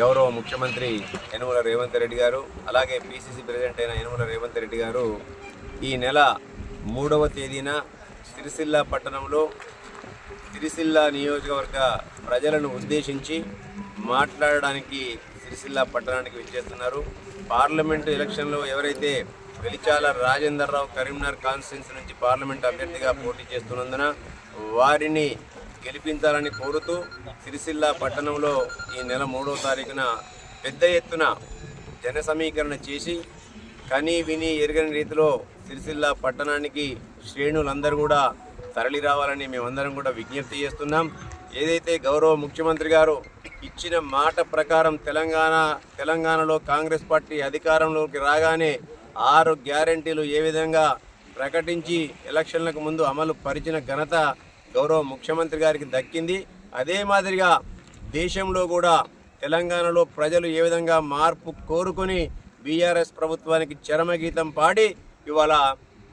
గౌరవ ముఖ్యమంత్రి యనుమల రేవంత్ రెడ్డి గారు అలాగే పిసిసి ప్రెసిడెంట్ అయిన యనుమల రేవంత్ రెడ్డి గారు ఈ నెల మూడవ తేదీన సిరిసిల్ల పట్టణంలో సిరిసిల్ల నియోజకవర్గ ప్రజలను ఉద్దేశించి మాట్లాడడానికి సిరిసిల్ల పట్టణానికి విచ్చేస్తున్నారు. పార్లమెంటు ఎలక్షన్లో ఎవరైతే వెలిచాల రాజేందర్ రావు కరీంనగర్ కాన్స్టిట్యున్సీ నుంచి పార్లమెంట్ అభ్యర్థిగా పోటీ చేస్తున్నందున వారిని గెలిపించాలని కోరుతూ సిరిసిల్ల పట్టణంలో ఈ నెల మూడో తారీఖున పెద్ద ఎత్తున జన సమీకరణ చేసి కని విని ఎరగని రీతిలో సిరిసిల్ల పట్టణానికి శ్రేణులందరూ కూడా తరలి రావాలని మేమందరం కూడా విజ్ఞప్తి చేస్తున్నాం. ఏదైతే గౌరవ ముఖ్యమంత్రి గారు ఇచ్చిన మాట ప్రకారం తెలంగాణ తెలంగాణలో కాంగ్రెస్ పార్టీ అధికారంలోకి రాగానే ఆరు గ్యారంటీలు ఏ విధంగా ప్రకటించి ఎలక్షన్లకు ముందు అమలు పరిచిన ఘనత గౌరవ ముఖ్యమంత్రి గారికి దక్కింది. అదే మాదిరిగా దేశంలో కూడా తెలంగాణలో ప్రజలు ఏ విధంగా మార్పు కోరుకొని బీఆర్ఎస్ ప్రభుత్వానికి చరమగీతం పాడి ఇవాళ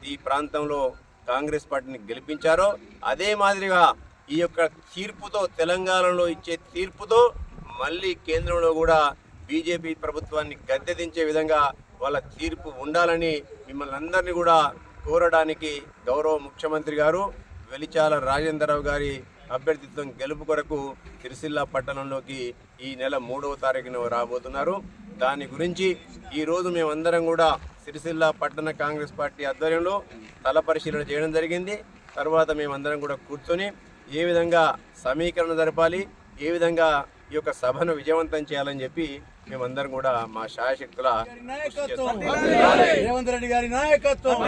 ఈ ప్రాంతంలో కాంగ్రెస్ పార్టీని గెలిపించారో అదే మాదిరిగా ఈ యొక్క తీర్పుతో తెలంగాణలో ఇచ్చే తీర్పుతో మళ్ళీ కేంద్రంలో కూడా బీజేపీ ప్రభుత్వాన్ని గద్దెదించే విధంగా వాళ్ళ తీర్పు ఉండాలని మిమ్మల్ని అందరినీ కూడా కోరడానికి గౌరవ ముఖ్యమంత్రి గారు వెలిచాల రాజేంద్రరావు గారి అభ్యర్థిత్వం గెలుపు కొరకు సిరిసిల్ల పట్టణంలోకి ఈ నెల మూడవ తారీఖున రాబోతున్నారు. దాని గురించి ఈరోజు మేమందరం కూడా సిరిసిల్ల పట్టణ కాంగ్రెస్ పార్టీ ఆధ్వర్యంలో తల పరిశీలన చేయడం జరిగింది. తర్వాత మేమందరం కూడా కూర్చొని ఏ విధంగా సమీకరణ జరపాలి ఏ విధంగా ఈ యొక్క సభను విజయవంతం చేయాలని చెప్పి మేమందరం కూడా మా శాయశక్తుల. రేవంత్ రెడ్డి గారి నాయకత్వం.